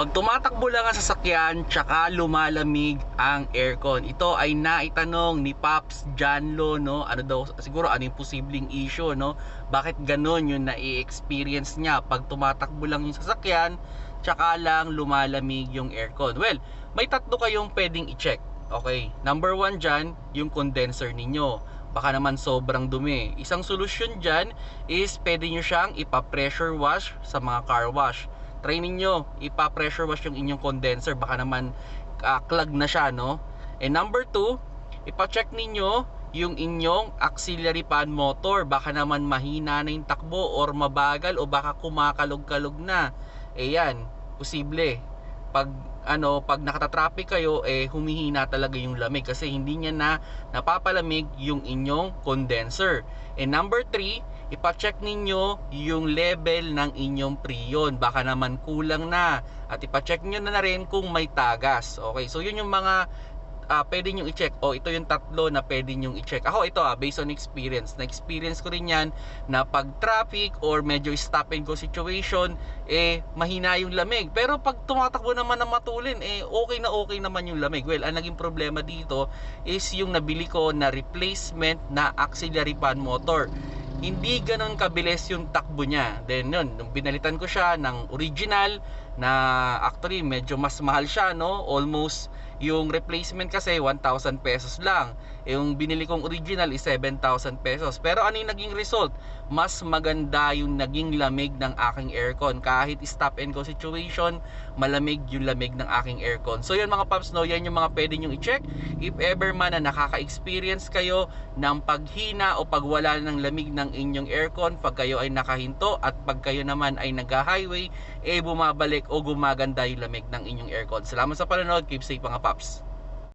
Pag tumatakbo lang ang sasakyan, tsaka lumalamig ang aircon. Ito ay naitanong ni Pops Janlo, no? Ano daw, siguro ano yung posibleng issue, no? Bakit ganon yung nai-experience niya pag tumatakbo lang yung sasakyan, tsaka lang lumalamig yung aircon? Well, may tatlo kayong pwedeng i-check. Okay, number one dyan, yung condenser ninyo. Baka naman sobrang dumi. Isang solusyon dyan is pwede nyo siyang ipa-pressure wash sa mga car wash try ninyo ipa-pressure wash yung inyong condenser baka naman uh, clog na siya no? And number 2 ipa-check ninyo yung inyong auxiliary fan motor. Baka naman mahina na yung takbo or mabagal o baka kumakalog-kalog na. Eh yan posible. Pag ano pag nakata-traffic kayo eh humihina talaga yung lamig kasi hindi niya na napapalamig yung inyong condenser. And number 3 ipa-check ninyo yung level ng inyong prion. Baka naman kulang na. At ipa-check nyo na, na rin kung may tagas. Okay, so yun yung mga uh, pwede nyo i-check. O, oh, ito yung tatlo na pwede nyo i-check. Ako, ito ah, based on experience. Na-experience ko rin yan na pag traffic or medyo stop and go situation, eh, mahina yung lamig. Pero pag tumatakbo naman ng matulin, eh, okay na okay naman yung lamig. Well, ang naging problema dito is yung nabili ko na replacement na auxiliary fan motor hindi ganun kabilis yung takbo niya. Then yun, nung binalitan ko siya ng original na actually medyo mas mahal siya no, almost yung replacement kasi 1,000 pesos lang. Yung binili kong original is 7,000 pesos. Pero ano yung naging result? Mas maganda yung naging lamig ng aking aircon. Kahit stop and go situation, malamig yung lamig ng aking aircon. So yun mga paps, no, yan yung mga pwede nyo i-check. If ever man na nakaka-experience kayo ng paghina o pagwala ng lamig ng inyong aircon, pag kayo ay nakahinto at pag kayo naman ay nag-highway, eh bumabalik o gumaganda yung lamig ng inyong aircon. Salamat sa panonood. Keep safe mga paps.